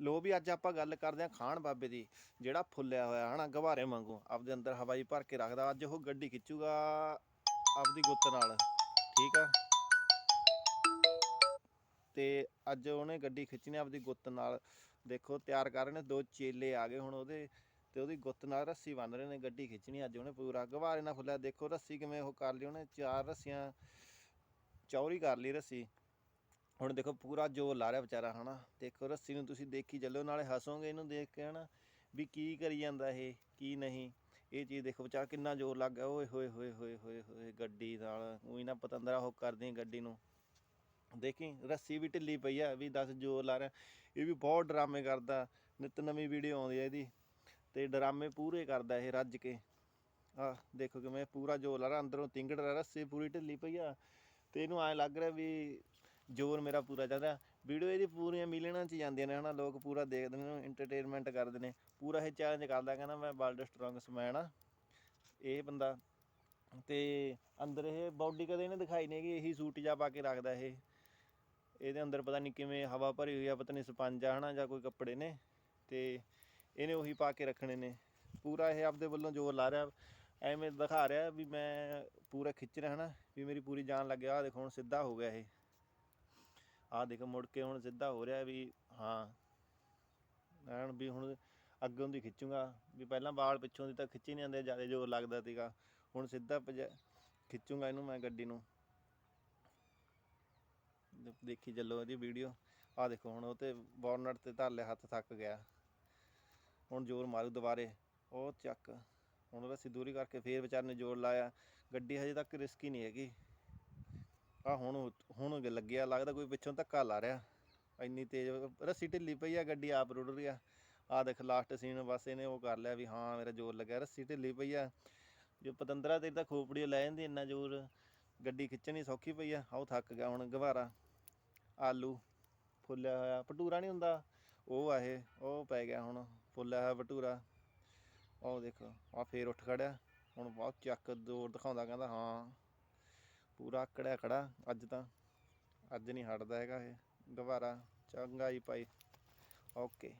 ਲੋ ਵੀ ਅੱਜ ਆਪਾਂ ਗੱਲ ਕਰਦੇ ਹਾਂ ਖਾਨ ਬਾਬੇ ਦੀ, ਜਿਹੜਾ ਫੁੱਲਿਆ ਹੋਇਆ, ਹਨਾ, ਗਵਾਰੇ ਵਾਂਗੂ। ਆਪਦੇ ਅੰਦਰ ਹਵਾਈ ਭਰ ਕੇ ਰੱਖਦਾ, ਅੱਜ ਉਹ ਗੱਡੀ ਖਿੱਚੂਗਾ ਆਪਦੀ ਗੁੱਤ ਨਾਲ, ਠੀਕ ਆ? ਤੇ ਅੱਜ ਉਹਨੇ ਗੱਡੀ ਖਿੱਚਣੀ ਆਪਦੀ ਗੁੱਤ ਨਾਲ। ਦੇਖੋ, ਤਿਆਰ ਕਰ ਰਹੇ ਨੇ, ਦੋ ਚੇਲੇ ਆ ਗਏ ਹੁਣ ਉਹਦੇ, ਤੇ ਉਹਦੀ ਗੁੱਤ ਨਾਲ ਰੱਸੀ ਬੰਨ ਰਹੇ ਨੇ ਗੱਡੀ ਖਿੱਚਣੀ, ਅੱਜ ਉਹਨੇ ਪੂਰਾ ਗਵਾਰੇ ਨਾਲ ਫੁੱਲਿਆ। ਦੇਖੋ, ਰੱਸੀ ਕਿਵੇਂ ਉਹ ਕਰ ਲਈ ਉਹਨੇ, ਚਾਰ ਰੱਸੀਆਂ, ਚੌਰੀ ਕਰ ਲਈ ਰੱਸੀ। ਹੁਣ ਦੇਖੋ ਪੂਰਾ ਜੋਰ ਲਾ ਰਿਹਾ ਵਿਚਾਰਾ, ਹਨਾ। ਦੇਖੋ ਰੱਸੀ ਨੂੰ ਤੁਸੀਂ ਦੇਖੀ ਚੱਲੋ, ਨਾਲੇ ਹੱਸੋਗੇ ਇਹਨੂੰ ਦੇਖ ਕੇ, ਹਨਾ, ਵੀ ਕੀ ਕਰੀ ਜਾਂਦਾ ਇਹ, ਕੀ ਨਹੀਂ। ਇਹ ਚੀਜ਼ ਦੇਖੋ ਵਿਚਾਰਾ ਕਿੰਨਾ ਜ਼ੋਰ ਲੱਗ ਗਿਆ। ਓਏ ਹੋਏ ਹੋਏ ਹੋਏ ਹੋਏ ਹੋਏ, ਗੱਡੀ ਨਾਲ। ਉਹੀ ਨਾ ਪਤੰਦਰਾ ਉਹ ਕਰਦੀ ਗੱਡੀ ਨੂੰ। ਦੇਖੀ, ਰੱਸੀ ਵੀ ਢਿੱਲੀ ਪਈ ਆ, ਵੀ ਦੱਸ ਜ਼ੋਰ ਲਾ ਰਿਹਾ। ਇਹ ਵੀ ਬਹੁਤ ਡਰਾਮੇ ਕਰਦਾ। ਨਿਤ ਨਵੀਂ ਵੀਡੀਓ ਆਉਂਦੀ ਆ ਇਹਦੀ। ਤੇ ਡਰਾਮੇ ਪੂਰੇ ਕਰਦਾ ਇਹ ਰੱਜ ਕੇ। ਆ, ਦੇਖੋ ਕਿਵੇਂ ਪੂਰਾ ਜ਼ੋਰ ਲਾ ਰਿਹਾ। ਅੰਦਰੋਂ ਤਿੰਗੜ ਰਿਹਾ, ਰੱਸੀ ਪੂਰੀ ਢਿੱਲੀ ਪਈ ਆ। ਤੇ ਇਹਨੂੰ ਐ ਲੱਗ ਰਿਹਾ ਵੀ ਜ਼ੋਰ ਮੇਰਾ ਪੂਰਾ ਚੱਲ ਰਿਹਾ ਵੀਡੀਓ ਇਹਦੀ ਪੂਰੀਆਂ ਮਿਲਣਾਂ ਚ ਜਾਂਦੀਆਂ ਨੇ, ਹਨਾ। ਲੋਕ ਪੂਰਾ ਦੇਖਦੇ ਨੇ ਐਂਟਰਟੇਨਮੈਂਟ ਕਰਦੇ ਨੇ। ਪੂਰਾ ਇਹ ਚੈਲੰਜ ਕਰਦਾ, ਕਹਿੰਦਾ ਮੈਂ ਵਰਲਡ ਸਟਰੋਂਗਸਟ ਮੈਨ ਆ, ਇਹ ਬੰਦਾ। ਤੇ ਅੰਦਰ ਇਹ ਬਾਡੀ ਕਦੇ ਨਹੀਂ ਦਿਖਾਈ ਨਹੀਂ ਕਿ ਇਹੀ ਸੂਟ ਜਾ ਪਾ ਕੇ ਰੱਖਦਾ ਇਹ। ਇਹਦੇ ਅੰਦਰ ਪਤਾ ਨਹੀਂ ਕਿਵੇਂ ਹਵਾ ਭਰੀ ਹੋਈ ਆ, ਪਤਾ ਨਹੀਂ ਸਪੰਜ ਆ ਹਨਾ, ਜਾਂ ਕੋਈ ਕੱਪੜੇ ਨੇ। ਤੇ ਇਹਨੇ ਉਹੀ ਪਾ ਕੇ ਰੱਖਣੇ ਨੇ। ਪੂਰਾ ਇਹ ਆਪਦੇ ਵੱਲੋਂ ਜ਼ੋਰ ਲਾ ਰਿਹਾ। ਐਵੇਂ ਦਿਖਾ ਰਿਹਾ ਵੀ ਮੈਂ ਪੂਰਾ ਖਿੱਚ ਰਿਹਾ, ਹਨਾ। ਵੀ ਮੇਰੀ ਪੂਰੀ ਜਾਨ ਲੱਗਿਆ ਆ ਦੇਖੋ, ਹੁਣ ਸਿੱਧਾ ਹੋ ਗਿਆ ਇਹ। ਆਹ ਦੇਖੋ ਮੁੜ ਕੇ ਹੁਣ ਸਿੱਧਾ ਹੋ ਰਿਹਾ ਵੀ ਹਾਂ, ਐਨ ਵੀ ਹੁਣ ਅੱਗੋਂ ਦੀ ਖਿੱਚੂਗਾ, ਵੀ ਪਹਿਲਾਂ ਵਾਲ ਪਿੱਛੋਂ ਦੀ ਤਾਂ ਖਿੱਚੀ ਨਹੀਂ ਜਾਂਦੇ, ਜ਼ਿਆਦਾ ਜ਼ੋਰ ਲੱਗਦਾ ਸੀਗਾ, ਹੁਣ ਸਿੱਧਾ ਖਿੱਚੂਗਾ ਇਹਨੂੰ ਮੈਂ ਗੱਡੀ ਨੂੰ। ਦੇਖੀ ਚੱਲੋ ਇਹਦੀ ਵੀਡੀਓ, ਆਹ ਦੇਖੋ ਹੁਣ ਉਹ ਤੇ ਬੋਨਟ ਤੇ ਧਾਲੇ ਹੱਥ ਥੱਕ ਗਿਆ। ਹੁਣ ਜ਼ੋਰ ਮਾਰੂ ਦੁਬਾਰੇ, ਉਹ ਚੱਕ, ਹੁਣ ਰੱਸੀ ਦੂਰੀ ਕਰਕੇ ਫੇਰ ਵਿਚਾਰੇ ਨੇ ਜ਼ੋਰ ਲਾਇਆ, ਗੱਡੀ ਹਜੇ ਤੱਕ ਰਿਸਕੀ ਨਹੀਂ ਹੈਗੀ। ਆ ਹੁਣ ਹੁਣ ਲੱਗਿਆ, ਲੱਗਦਾ ਕੋਈ ਪਿੱਛੋਂ ਧੱਕਾ ਲਾ ਰਿਹਾ। ਇੰਨੀ ਤੇਜ਼ ਰੱਸੀ ਢਿੱਲੀ ਪਈ ਆ ਗੱਡੀ ਆਪ ਰੁੜ ਰਹੀ ਆ। ਆ ਦੇਖ ਲਾਸਟ ਸੀਨ ਬਸ ਇਹਨੇ ਉਹ ਕਰ ਲਿਆ ਵੀ ਹਾਂ ਮੇਰਾ ਜ਼ੋਰ ਲੱਗਿਆ, ਰੱਸੀ ਢਿੱਲੀ ਪਈ ਆ। ਜੋ ਪਤੰਦਰਾ ਤੇਰੀ ਤਾਂ ਖੋਪੜੀ ਲੈ ਜਾਂਦੀ, ਇੰਨਾ ਜ਼ੋਰ। ਗੱਡੀ ਖਿੱਚਣੀ ਸੌਖੀ ਪਈ ਆ ਆਹ ਥੱਕ ਗਿਆ ਹੁਣ ਗਵਾਰਾ। ਆਲੂ ਫੁੱਲਿਆ ਹੋਇਆ, ਭਟੂਰਾ ਨਹੀਂ ਹੁੰਦਾ, ਉਹ ਆ ਇਹ, ਉਹ ਪੈ ਗਿਆ ਹੁਣ, ਫੁੱਲਿਆ ਹੋਇਆ ਭਟੂਰਾ। ਉਹ ਦੇਖੋ, ਆ ਫੇਰ ਉੱਠ ਖੜਿਆ, ਹੁਣ ਬਹੁਤ ਚੱਕ ਜ਼ੋਰ ਦਿਖਾਉਂਦਾ, ਕਹਿੰਦਾ ਹਾਂ। ਪੂਰਾ ਆਕੜਿਆ ਖੜਾ ਅੱਜ ਤਾਂ। ਅੱਜ ਨਹੀਂ ਹਟਦਾ ਹੈਗਾ ਇਹ। ਦੁਬਾਰਾ ਚੰਗਾ ਹੀ ਭਾਈ। ਓਕੇ